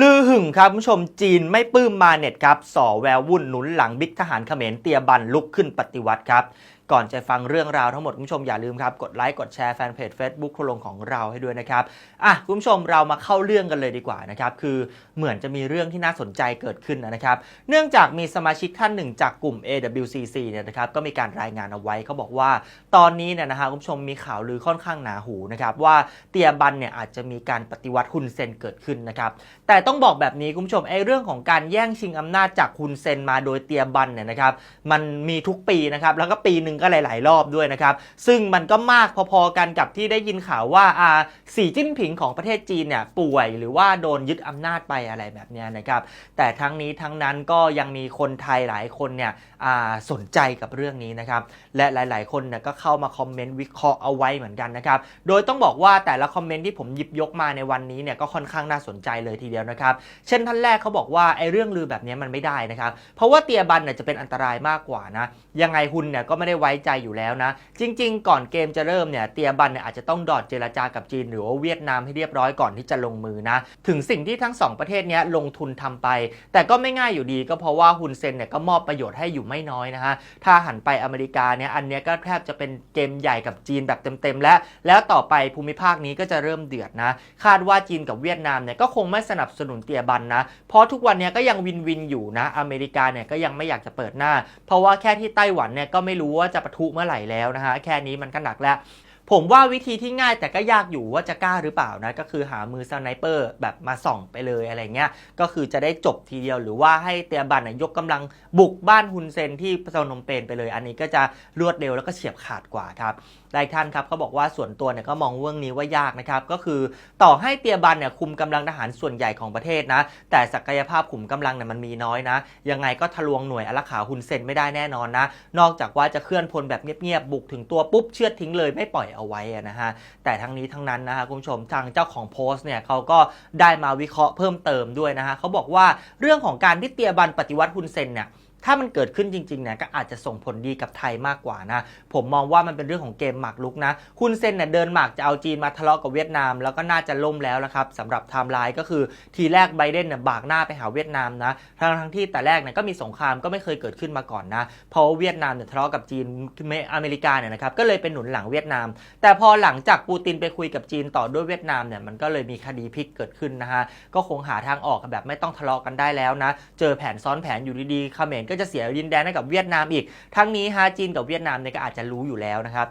ลือหึงครับคุณผู้ชมจีนไม่ปลื้มมาเน็ตครับส่อแวววุ่นหนุนหลังบิ๊กทหารเขมรเตียบันลุกขึ้นปฏิวัติครับ ก่อนจะฟังเรื่องราวทั้งหมดคุณผู้ชมอย่าลืมครับ กดไลค์กดแชร์แฟนเพจ Facebook ครัวลงของเราให้ด้วยนะครับอะคุณผู้ชมเรามาเข้าเรื่องกันเลยดีกว่านะครับ คือเหมือนจะมีเรื่องที่น่าสนใจเกิดขึ้นนะครับ เนื่องจากมีสมาชิกท่านหนึ่งจากกลุ่ม AWCC เนี่ยนะครับก็มีการรายงานเอาไว้เขาบอกว่า ตอนนี้เนี่ยนะฮะคุณผู้ชมมีข่าวลือค่อนข้างหนาหูนะครับว่าเตียบันเนี่ยอาจจะมีการปฏิวัติฮุนเซนเกิดขึ้นนะครับแต่ต้องบอกแบบนี้คุณผู้ชมไอ้เรื่องของการแย่งชิงอำนาจจากฮุนเซนมาโดยเตียบันเนี่ยนะครับมันมีทุกปีนะครับแล้วก็ปีหนึ่งก็หลาย ๆ รอบด้วยนะครับซึ่งมันก็มากพอๆกันกับที่ได้ยินข่าวว่าอ่าสีจิ้นผิงของประเทศจีนเนี่ยป่วยหรือว่าโดนยึดอำนาจไปอะไรแบบนี้นะครับแต่ทั้งนี้ทั้งนั้นก็ยังมีคนไทยหลายคนเนี่ยอ่าสนใจกับเรื่องนี้นะครับและหลาย ๆ คนเนี่ยก็เข้ามาคอมเมนต์วิเคราะห์เอาไว้เหมือนกันนะครับโดยต้องบอกว่าแต่ละคอมเมนต์ที่ผมหยิบยกมาในวันนี้เนี่ยก็ค่อนข้างน่าสนใจเลยทีเดียวนะครับ เช่นท่านแรกเขาบอกว่าไอ้เรื่องลือแบบนี้มันไม่ได้นะครับ เพราะว่าเตียบันเนี่ยจะเป็นอันตรายมากกว่านะ ยังไงฮุนเนี่ยก็ไม่ได้ไว้ใจอยู่แล้วนะ จริง ๆ ก่อนเกมจะเริ่มเนี่ยเตียบันเนี่ยอาจจะต้องดอดเจรจากับจีน หรือว่าเวียดนามให้เรียบร้อยก่อนที่จะลงมือนะ ถึงสิ่งที่ทั้งสองประเทศเนี้ยลงทุนทำไป แต่ก็ไม่ง่ายอยู่ดีก็เพราะว่าฮุนเซนเนี่ยก็มอบประโยชน์ให้อยู่ไม่น้อยนะฮะ ถ้าหันไปอเมริกาเนี่ยอันเนี้ยก็แทบจะเป็นเกมใหญ่กับจีนแบบเต็มๆแล้ว แล้วต่อไปภูมิภาคนี้ก็จะเริ่มเดือดนะ คาดว่าจีนกับเวียดนามเนี่ยก็คงไม่สนับสสนุนเตียบันนะ เพราะทุกวันนี้ก็ยังวินวินอยู่นะ อเมริกาเนี่ยก็ยังไม่อยากจะเปิดหน้า เพราะว่าแค่ที่ไต้หวันเนี่ยก็ไม่รู้ว่าจะปะทุเมื่อไหร่แล้วนะฮะแค่นี้มันก็หนักแล้ว ผมว่าวิธีที่ง่ายแต่ก็ยากอยู่ว่าจะกล้าหรือเปล่านะ ก็คือหามือสไนเปอร์แบบมาส่องไปเลยอะไรเงี้ย ก็คือจะได้จบทีเดียวหรือว่าให้เตียบันยกกำลังบุกบ้านฮุนเซนที่พนมเปญไปเลย อันนี้ก็จะรวดเร็วแล้วก็เฉียบขาดกว่าครับหลายท่านครับเขาบอกว่าส่วนตัวเนี่ยก็มองเรื่องนี้ว่ายากนะครับ ก็คือต่อให้เตียบันเนี่ยคุมกำลังทหารส่วนใหญ่ของประเทศนะ แต่ศักยภาพขุมกำลังเนี่ยมันมีน้อยนะ ยังไงก็ทะลวงหน่วยอารักขาฮุนเซนไม่ได้แน่นอนนะ นอกจากว่าจะเคลื่อนพลแบบเงียบๆบุกถึงตัวปุ๊บเชือดทิ้งเลยไม่ปล่อยเอาไว้นะฮะแต่ทั้งนี้ทั้งนั้นนะฮะคุณผู้ชมทางเจ้าของโพสต์เนี่ยเขาก็ได้มาวิเคราะห์เพิ่มเติมด้วยนะฮะเขาบอกว่าเรื่องของการที่เตียบันปฏิวัติฮุนเซนเนี่ย ถ้ามันเกิดขึ้นจริงๆเนี่ยก็อาจจะส่งผลดีกับไทยมากกว่านะ ผมมองว่ามันเป็นเรื่องของเกมหมากรุกนะฮุนเซนเนี่ยเดินหมากจะเอาจีนมาทะเลาะกับเวียดนาม แล้วก็น่าจะล่มแล้วละครับสำหรับไทม์ไลน์ก็คือทีแรกไบเดนเนี่ยบากหน้าไปหาเวียดนามนะทั้งทั้งที่แต่แรกเนี่ยก็มีสงครามก็ไม่เคยเกิดขึ้นมาก่อนนะเพราะเวียดนามเนี่ยทะเลาะกับจีนอเมริกาเนี่ยนะครับก็เลยเป็นหนุนหลังเวียดนาม แต่พอหลังจากปูตินไปคุยกับจีนต่อด้วยเวียดนามเนี่ยมันก็เลยมีคดีพลิกเกิดขึ้นนะฮะก็คงหาทางออกแบบไม่ต้องทะเลาะกันได้แล้วนะ เจอแผนซ้อนแผนอยู่ดีๆเขมรก็จะเสียดินแดนให้กับเวียดนามอีก ทั้งนี้ฮะจีนกับเวียดนามเนี่ยก็อาจจะรู้อยู่แล้วนะครับ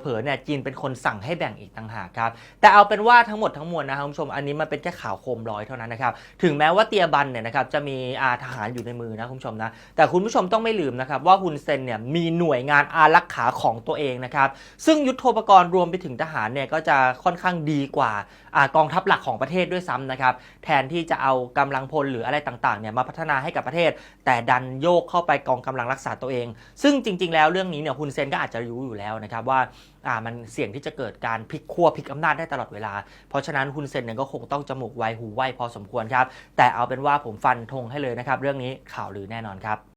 เผลอๆเนี่ยจีนเป็นคนสั่งให้แบ่งอีกต่างหากครับแต่เอาเป็นว่าทั้งหมดทั้งมวลนะครับคุณผู้ชมอันนี้มันเป็นแค่ข่าวโคมลอยเท่านั้นนะครับถึงแม้ว่าเตียบันเนี่ยนะครับจะมีอาทหารอยู่ในมือนะคุณผู้ชมนะแต่คุณผู้ชมต้องไม่ลืมนะครับว่าฮุนเซนเนี่ยมีหน่วยงานอารักขาของตัวเองนะครับซึ่งยุทโธปกรณ์รวมไปถึงทหารเนี่ยก็จะค่อนข้างดีกว่าอกองทัพหลักของประเทศด้วยซ้ำนะครับแทนที่จะเอากำลังพลหรืออะไรต่างๆเนี่ยมาพัฒนาให้กับประเทศ แต่ดันโยกเข้าไปกองกำลังรักษาตัวเอง ซึ่งจริง ๆ แล้วเรื่องนี้เนี่ยฮุนเซนก็อาจจะรู้อยู่แล้วนะครับว่ามันเสี่ยงที่จะเกิดการพลิกขั้วพลิกอำนาจได้ตลอดเวลา เพราะฉะนั้นคุณเซนเนี่ยก็คงต้องจมูกไวหูไวพอสมควรครับ แต่เอาเป็นว่าผมฟันธงให้เลยนะครับ เรื่องนี้ข่าวลือแน่นอนครับ